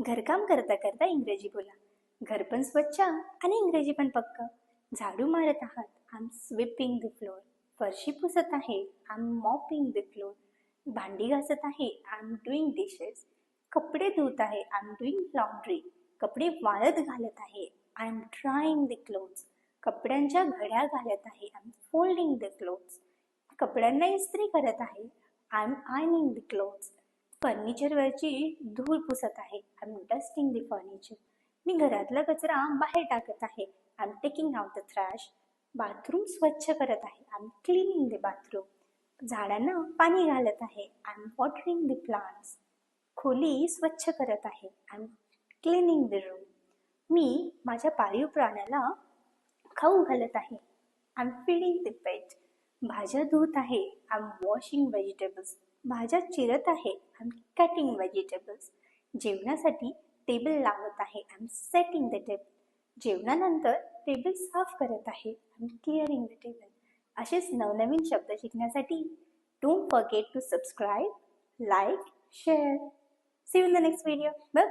घरकाम करता करता इंग्रजी बोला. घर पण स्वच्छ आणि इंग्रजी पण पक्क. झाडू मारत आहात. आम स्विपिंग द फ्लोर फरशी पुसत आहे. आम मॉपिंग द फ्लोर भांडी घासत आहे. आय एम डुईंग डिशेस कपडे धुत आहे. आय एम डुईंग लॉन्ड्री कपडे वाळत घालत आहे. I am drying the clothes कपड्यांच्या घड्या घालत आहे. I am folding the clothes कपड्यांना इस्त्री करत आहे. I am ironing the clothes फर्निचरवरची धूळ पुसत आहे. I am dusting the furniture मी घरातला कचरा बाहेर टाकत आहे. I am taking out the trash bathroom स्वच्छ करत आहे. I am cleaning the bathroom झाडांना पाणी घालत आहे. I am watering the plants खोली स्वच्छ करत आहे. I am cleaning the room मी माझ्या पाळीव प्राण्याला खाऊ घालत आहे. I am feeding the pet भाज्या धुत आहे. आय एम वॉशिंग व्हेजिटेबल्स भाज्या चिरत आहे. आय एम कटिंग व्हेजिटेबल्स जेवणासाठी टेबल लावत आहे. I am setting the table जेवणानंतर टेबल साफ करत आहे. I am clearing the table असेच नवनवीन शब्द शिकण्यासाठी don't forget to subscribe like share see you in the next video bye